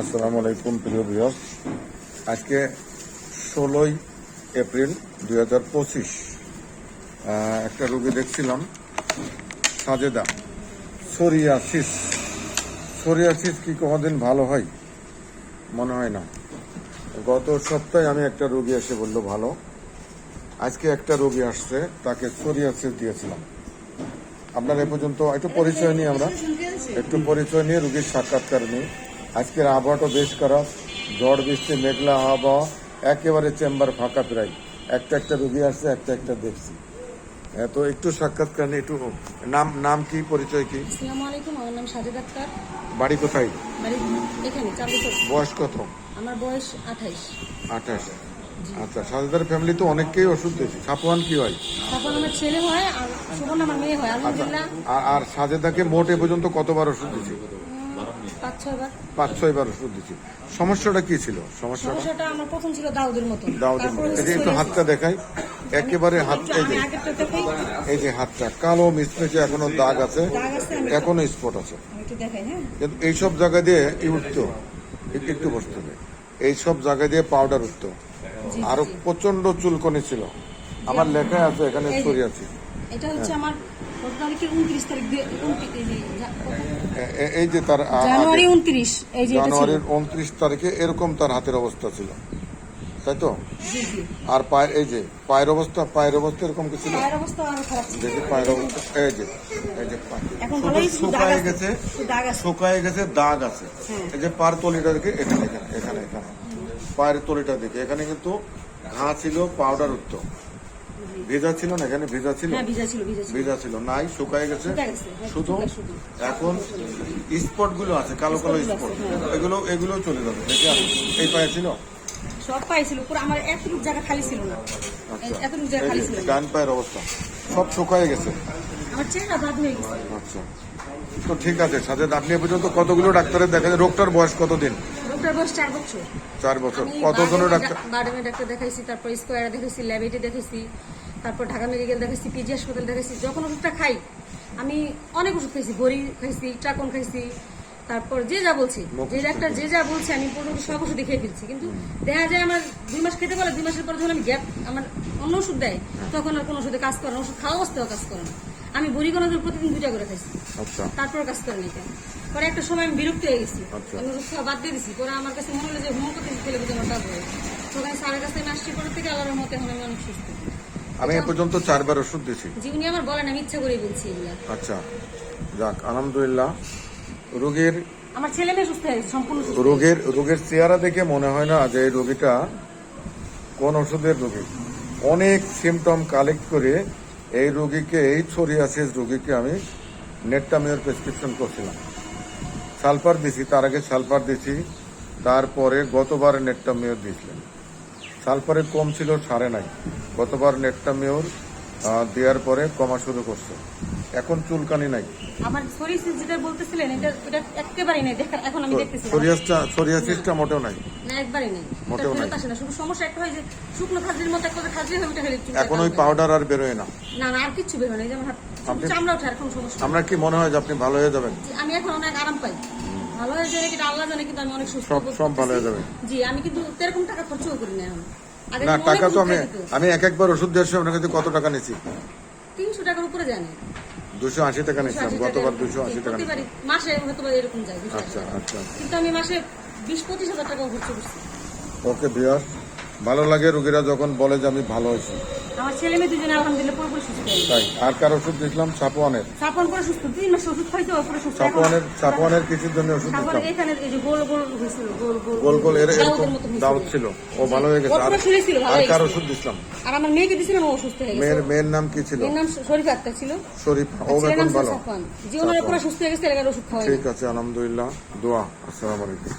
আসসালামু আলাইকুম প্রিয় ভিউয়ার্স। আজকে ষোলোই এপ্রিল দুই হাজার পঁচিশ। একটা রোগী দেখছিলাম, সাজেদা, সোরিয়াসিস। সোরিয়াসিস কি কোনোদিন ভালো হয়? মনে হয় না। গত সপ্তাহে আমি একটা রোগী এসে বলল ভালো। আজকে একটা রোগী আসছে, তাকে সোরিয়াসিস দিয়েছিলাম। আপনার এ পর্যন্ত একটু পরিচয় নিয়ে আমরা একটু পরিচয় নিয়ে রুগীর সাক্ষাৎকার নিই। আজকের আবহাওয়াটা বেশ খারাপ। ঝড় বৃষ্টি মেঘলা আবহাওয়া একেবারে চেম্বার ফাঁকা প্রায়। একটা একটা রুগী আসছে একটা একটা দেখছি। হ্যাঁ, তো একটু সাক্ষাৎকার নিয়ে একটু নাম নাম কি পরিচয় কি? আসসালামু আলাইকুম আমার নাম সাজেদ আক্তার। বাড়ি কোথায়? বাড়ি এখানে চার বছর। বয়স কত? আমার বয়স আঠাইশ। আঠাশ। আচ্ছা সাজেদার ফ্যামিলি তো অনেককেই ওষুধ দিয়েছে। সাপওয়ান কি হয়? তখন আমার ছেলে হয় আর সুবর্ণ আমার মেয়ে হয় আচ্ছা আলহামদুলিল্লাহ। আর- আর সাজেদাকে মোট এ পর্যন্ত কতবার ওষুধ দিয়েছি? পাঁচ ছয় বার। পাঁচ ছয়বার ওষুধ দিয়েছি। সমস্যাটা কি ছিল? সমস্যাটা? সমস্যাটা আমার প্রথম ছিল দাউদের মতো। দাউদের তারপর এই যে একটু হাতটা দেখাই। একেবারে হাত এই যে এই যে হাতটা। কালো মিসমিসে এখনও দাগ আছে। এখনও স্পট আছে। হ্যাঁ। কিন্তু এইসব জায়গা দিয়ে ই উঠতো। একটু- একটু বসতে হবে। এইসব জায়গা দিয়ে পাউডার উঠতো। আরও। প্রচণ্ড চুলকনি ছিল। আমার লেখা আছে এখানে এই ছড়ি আছে। এটা হচ্ছে আমার উনত্রিশ- এই যে তার জানুয়ারি উনত্রিশ জানুয়ারির উনত্রিশ তারিখে এরকম তার হাতের অবস্থা ছিল। তাই তো? আর পায়ের এই যে পায়ের অবস্থা পায়ের অবস্থা এরকম কি ছিল? পায়ের অবস্থা আরও খারাপ ছিল। দেখি পায়ের অবস্থা। এই যে এই যে শুকায় গেছে। দাগ আছে। শুকায় গেছে দাগ আছে। হ্যাঁ। এই যে পার তলিটা দেখে এখানে এখানে এখানে এখানে। পায়ের তলিটা দেখে। এখানে কিন্তু ঘা ছিল পাউডার উঠতো। ভেজা ছিল না এখানে? ভেজা ছিল? হ্যাঁ ভিজা ছিল নাই শুকায় গেছে। হ্যাঁ, শুধু এখন স্পটগুলো আছে কালো কালো স্পট হ্যাঁ। এগুলো এগুলো চলে যাবে। এই পায়ে ছিল? সব পাইছিল পুরো আমার এতটুকু জায়গা খালি ছিল না। আচ্ছা। এতটুকু জায়গা খালি ছিল ডান পায়ের অবস্থা। সব শুকায় গেছে। আমার চেহারা বাদ হয়ে গেছে। আচ্ছা। তো ঠিক আছে সাথে আপনি পর্যন্ত কতগুলো ডাক্তারের দেখা যায়? রোগটার বয়স কতদিন? ডক্টর বয়স চার বছর। চার বছর। আমি কতজনের ডাক্তার? বারডেমে ডাক্তার দেখাইছি তারপর স্কোয়ারে দেখাইছি ল্যাবেটে দেখাইছি তারপর ঢাকা মেডিকেল দেখাইছি পিজি হাসপাতাল দেখাইছি যখন ওষুধটা খাই আমি অনেক ওষুধ খাইছি বড়ি খাইছি চাকন খাইছি তারপর যে যা বলছি যে ডাক্তার যে যা বলছে আমি পর্যন্ত সব ওষুধ খেয়ে ফেলছি। কিন্তু দেখা যায় আমার দুই মাস খেতে পারলে দুই মাসের পর যখন আমি গ্যাপ আমার অন্য ওষুধ দেয় তখন আর কোনো ওষুধে কাজ করে না ওষুধ খাওয়া অবস্থাও কাজ করে না। আমি বড়ি কোনো প্রতিদিন দুইটা করে খাইছি। আচ্ছা। তারপর কাজ করে কেন? পরে একটা সময় আমি বিরক্ত হয়ে গেছি। আচ্ছা। আমি ওষুধ বাদ দিয়ে দিছি। পরে আমার কাছে মনে হলো যে হোম করতে ফেলে বুঝে আমার কাজ হয় তখন স্যারের কাছে আমি আসছি। পরে থেকে আল্লাহর মতে এখন আমি অনেক সুস্থ। আমি এ পর্যন্ত চারবার ওষুধ দিয়েছি। জীবনী আমার বলেন আমি ইচ্ছা করেই বলছি এগুলা। আচ্ছা। যাক আলহামদুলিল্লাহ। রোগীর আমার ছেলে মেয়ে সুস্থ হয়ে গেছে সম্পূর্ণ রোগের রোগের চেহারা দেখে মনে হয় না যে রোগীটা কোন ওষুধের রোগী। অনেক সিমটম কালেক্ট করে এই রোগীকে এই ছড়িয়াছিস রোগীকে আমি নেটটামিওর প্রেসক্রিপশন করছিলাম। সালফার দিছি তার আগে সালফার দিছি তারপরে গতবার নেটটামিওর দিয়েছিলেন সালফারে কম ছিল সারে নাই। গতবার নেটটামিওর দেওয়ার পরে কমা শুরু করছে। এখন চুলকানি নাই। আমার শরীর যেটা বলতেছিলেন এটা এটা একেবারেই নেই। এখন আমি দেখতেছি না। সোরিয়াসটা সোরিয়াসিসটা মোটেও নাই। একবারই নেই। মোটেও নাই। আসে না। শুধু সমস্যা একটা হয় যে শুকনো খাদ্যের মতো একটা খাদ্য হয়ে ওঠে এখন ওই পাউডার আর বেরোয় না। না না আর কিছু বের না। যেমন চামড়া ওঠে আর কোনো সমস্যা নেই। আমরা কি মনে হয় যে আপনি ভালো হয়ে যাবেন? আমি এখন অনেক আরাম পাই। ভালো হয়ে কিন্তু আল্লাহ জানে কিন্তু আমি অনেক সুস্থ সব- ভালো হয়ে যাবে। জি আমি কিন্তু এরকম টাকা খরচও করি না এখন। না টাকা তো আমি আমি এক একবার ওষুধ সময় আপনার কাছে কত টাকা নিয়েছি? তিনশো টাকার উপরে জানি। দুশো আশি টাকা নিয়েছিলাম গতবার দুশো আশি টাকা মাসে হয়তো এরকম যায় আচ্ছা আচ্ছা। কিন্তু আমি মাসে বিশ পঁচিশ হাজার টাকা খরচ করছি ওকে বিয়ার ভালো লাগে রোগীরা যখন বলে যে আমি ভালো হয়েছি আমার ছেলে মেয়ে দুজনে আলহামদুলিল্লাহ পুরোপুরি সুস্থ তাই আর কার ওষুধ দিয়েছিলাম সাপওয়ানের সাপন করে সুস্থ তিন মাস ওষুধ খাইছে ওপরে সুস্থ। এখন- সাপওয়ানের সাপওয়ানের কিছুর জন্য ওষুধ দিতাম। এখানে এই যে গোল গোল হয়েছিল গোল গোল গোল গোল এর এরকম দাউদের মতো হয়েছিল। দাউদ ছিল। ও ভালো হয়ে গেছে। আর পুরো শুয়ে ছিল, ভালো আর কার ওষুধ দিছিলাম। আর আমার মেয়েকে দিয়েছিলাম ও সুস্থ হয়ে গেছে। মেয়ের মেয়ের নাম কি ছিল? এর নাম শরীফ আক্তার ছিল। শরীফ ও এখন ভালো। সাফওয়ান যে পুরো সুস্থ হয়ে গেছে এলাকার ওষুধ খাওয়াই ঠিক আছে আলহামদুলিল্লাহ। দোয়া আসসালামু আলাইকুম।